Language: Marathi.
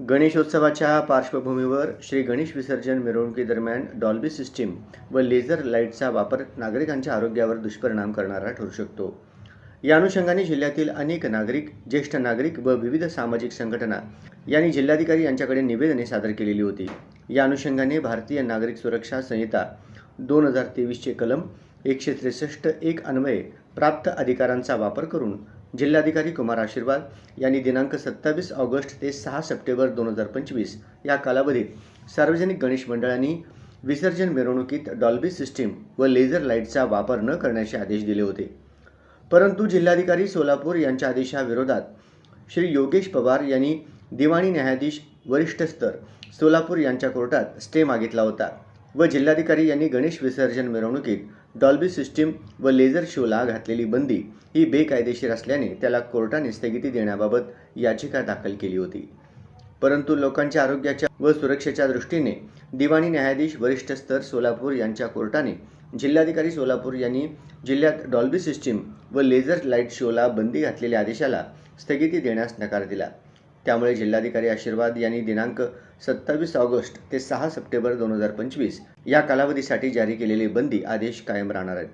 गणेशोत्सवाच्या पार्श्वभूमीवर श्री गणेश विसर्जन मिरवणुकीदरम्यान डॉल्बी सिस्टीम व लेझर लाईटचा वापर नागरिकांच्या आरोग्यावर दुष्परिणाम करणारा ठरू शकतो. या अनुषंगाने जिल्ह्यातील अनेक नागरिक ज्येष्ठ नागरिक व विविध सामाजिक संघटना यांनी जिल्हाधिकारी यांच्याकडे निवेदने सादर केलेली होती. या अनुषंगाने भारतीय नागरिक सुरक्षा संहिता दोन हजार तेवीसचे कलम एकशे त्रेसष्ट एक अन्वये प्राप्त अधिकारांचा वापर करून जिल्हाधिकारी कुमार आशीर्वाद यांनी दिनांक सत्तावीस ऑगस्ट ते सहा सप्टेंबर दोन हजार पंचवीस या कालावधीत सार्वजनिक गणेश मंडळांनी विसर्जन मिरवणुकीत डॉल्बी सिस्टीम व लेझर लाईटचा वापर न करण्याचे आदेश दिले होते. परंतु जिल्हाधिकारी सोलापूर यांच्या आदेशाविरोधात श्री योगेश पवार यांनी दिवाणी न्यायाधीश वरिष्ठ स्तर सोलापूर यांच्या कोर्टात स्टे मागितला होता. व जिल्हाधिकारी यांनी गणेश विसर्जन मिरवणुकीत डॉल्बी सिस्टीम व लेझर शोला घातलेली बंदी ही बेकायदेशीर असल्याने त्याला कोर्टाने स्थगिती देण्याबाबत याचिका दाखल केली होती. परंतु लोकांच्या आरोग्याच्या व सुरक्षेच्या दृष्टीने दिवाणी न्यायाधीश वरिष्ठ स्तर सोलापूर यांच्या कोर्टाने जिल्हाधिकारी सोलापूर यांनी जिल्ह्यात डॉल्बी सिस्टीम व लेझर लाइट शोला बंदी घातलेल्या आदेशाला स्थगिती देण्यास नकार दिला. त्यामुळे जिल्हाधिकारी आशीर्वाद यांनी दिनांक सत्तावीस ऑगस्ट ते सहा सप्टेंबर दोन हजार पंचवीस या कालावधीसाठी जारी केलेले बंदी आदेश कायम राहणार आहेत.